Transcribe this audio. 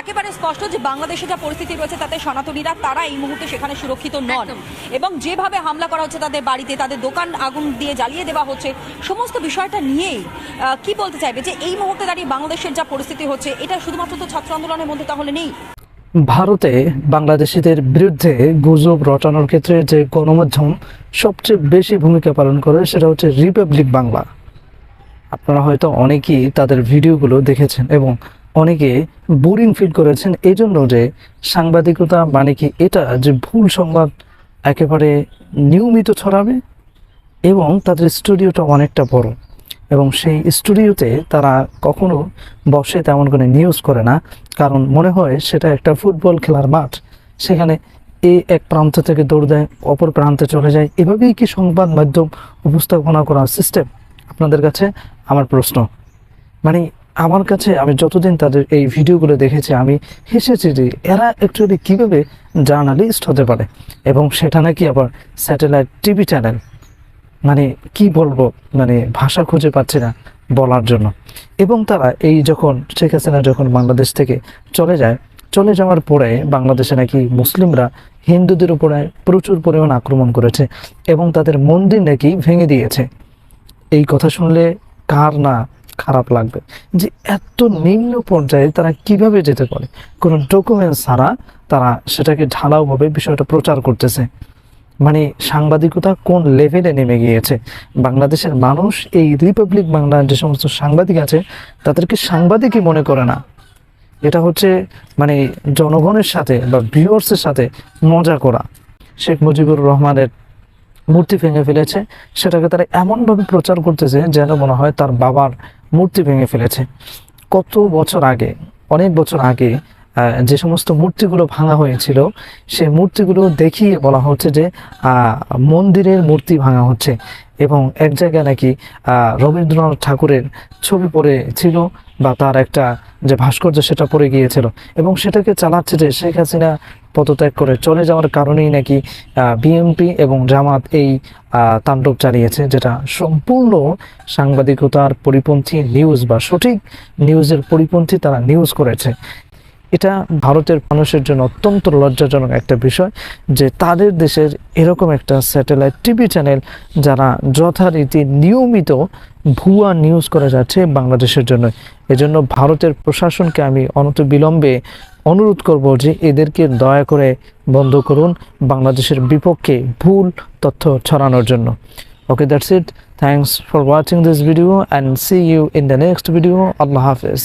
একেবারে স্পষ্ট যে বাংলাদেশে যা পরিস্থিতি রয়েছে তাতে সনাতনীরা তারা এই মুহূর্তে সেখানে সুরক্ষিত নন। এবং যেভাবে হামলা করা হচ্ছে তাদের বাড়িতে তাদের দোকান আগুন দিয়ে জ্বালিয়ে দেওয়া হচ্ছে সমস্ত বিষয়টা নিয়েই আহ, কি বলতে চাইবে যে এই মুহূর্তে দাঁড়িয়ে বাংলাদেশের যা পরিস্থিতি হচ্ছে এটা শুধুমাত্র তো ছাত্র আন্দোলনের মধ্যে তাহলে নেই? ভারতে বাংলাদেশিদের বিরুদ্ধে গুজব রটানোর ক্ষেত্রে যে গণমাধ্যম সবচেয়ে বেশি ভূমিকা পালন করে সেটা হচ্ছে রিপাবলিক বাংলা। আপনারা হয়তো অনেকেই তাদের ভিডিওগুলো দেখেছেন এবং অনেকে বোরিং ফিল করেছেন এই জন্য যে সাংবাদিকতা মানে কি এটা যে ভুল সংবাদ একেবারে নিয়মিত ছড়াবে এবং তাদের স্টুডিওটা অনেকটা বড়। এবং সেই স্টুডিওতে তারা কখনো বসে তেমন করে নিউজ করে না। কারণ মনে হয় সেটা একটা ফুটবল খেলার মাঠ। সেখানে এ এক প্রান্ত থেকে দৌড় দেয়, অপর প্রান্তে চলে যায়। এভাবেই কি সংবাদ মাধ্যম উপস্থাপনা করার সিস্টেম আপনাদের কাছে আমার প্রশ্ন। মানে আমার কাছে আমি যতদিন তাদের এই ভিডিওগুলো দেখেছি, আমি হেসেছি যে এরা অ্যাকচুয়ালি কীভাবে জার্নালিস্ট হতে পারে? এবং সেটা নাকি আবার স্যাটেলাইট টিভি চ্যানেল মানে কি বলব? মানে ভাষা খুঁজে পাচ্ছি না বলার জন্য। এবং তারা এই যখন শেখ হাসিনা যখন বাংলাদেশ থেকে চলে যায়, চলে যাওয়ার পরে বাংলাদেশে নাকি মুসলিমরা হিন্দুদের উপরে প্রচুর পরিমাণ আক্রমণ করেছে এবং তাদের মন্দির নাকি ভেঙে দিয়েছে। এই কথা শুনলে কার না খারাপ লাগবে। যে এত নিম্ন পর্যায়ে তারা কীভাবে যেতে পারে? কোনো ডকুমেন্টস ছাড়া তারা সেটাকে ঢালাওভাবে বিষয়টা প্রচার করতেছে। মানে সাংবাদিকতা কোন লেভেলে নেমে গিয়েছে? বাংলাদেশের মানুষ, এই রিপাবলিক বাংলার যে সমস্ত সাংবাদিক আছে, তাদেরকে সাংবাদিকই মনে করে না। এটা হচ্ছে মানে জনগণের সাথে বা ভিউয়ার্সের সাথে মজা করা। শেখ মুজিবুর রহমানের মূর্তি ভেঙে ফেলেছে। সেটাকে তারা এমনভাবে প্রচার করতেছে যেন মনে হয় তার বাবার মূর্তি ভেঙে ফেলেছে। কত বছর আগে, অনেক বছর আগে যে সমস্ত মূর্তিগুলো ভাঙা হয়েছিল, সেই মূর্তিগুলো দেখিয়ে বলা হচ্ছে যে মন্দিরের মূর্তি ভাঙা হচ্ছে। এবং এক জায়গায় নাকি রবীন্দ্রনাথ ঠাকুরের ছবি পড়ে ছিল বা তার একটা যে ভাস্কর্য সেটা পড়ে গিয়েছিল এবং সেটাকে চালাচ্ছে যে শেখ হাসিনা পদত্যাগ করে চলে যাওয়ার কারণেই নাকি বিএনপি এবং জামাত এই তাণ্ডব চালিয়েছে, যেটা সম্পূর্ণ সাংবাদিকতার পরিপন্থী নিউজ বা সঠিক নিউজের পরিপন্থী তারা নিউজ করেছে। এটা ভারতের মানুষের জন্য অত্যন্ত লজ্জাজনক একটা বিষয় যে তাদের দেশের এরকম একটা স্যাটেলাইট টিভি চ্যানেল যারা যথারীতি নিয়মিত ভুয়া নিউজ করে যাচ্ছে বাংলাদেশের জন্য। এজন্য ভারতের প্রশাসনকে আমি অনত বিলম্বে অনুরোধ করব যে এদেরকে দয়া করে বন্ধ করুন বাংলাদেশের বিপক্ষে ভুল তথ্য ছড়ানোর জন্য। Okay that's it thanks for watching this video and see you in the next video আল্লাহ হাফেজ।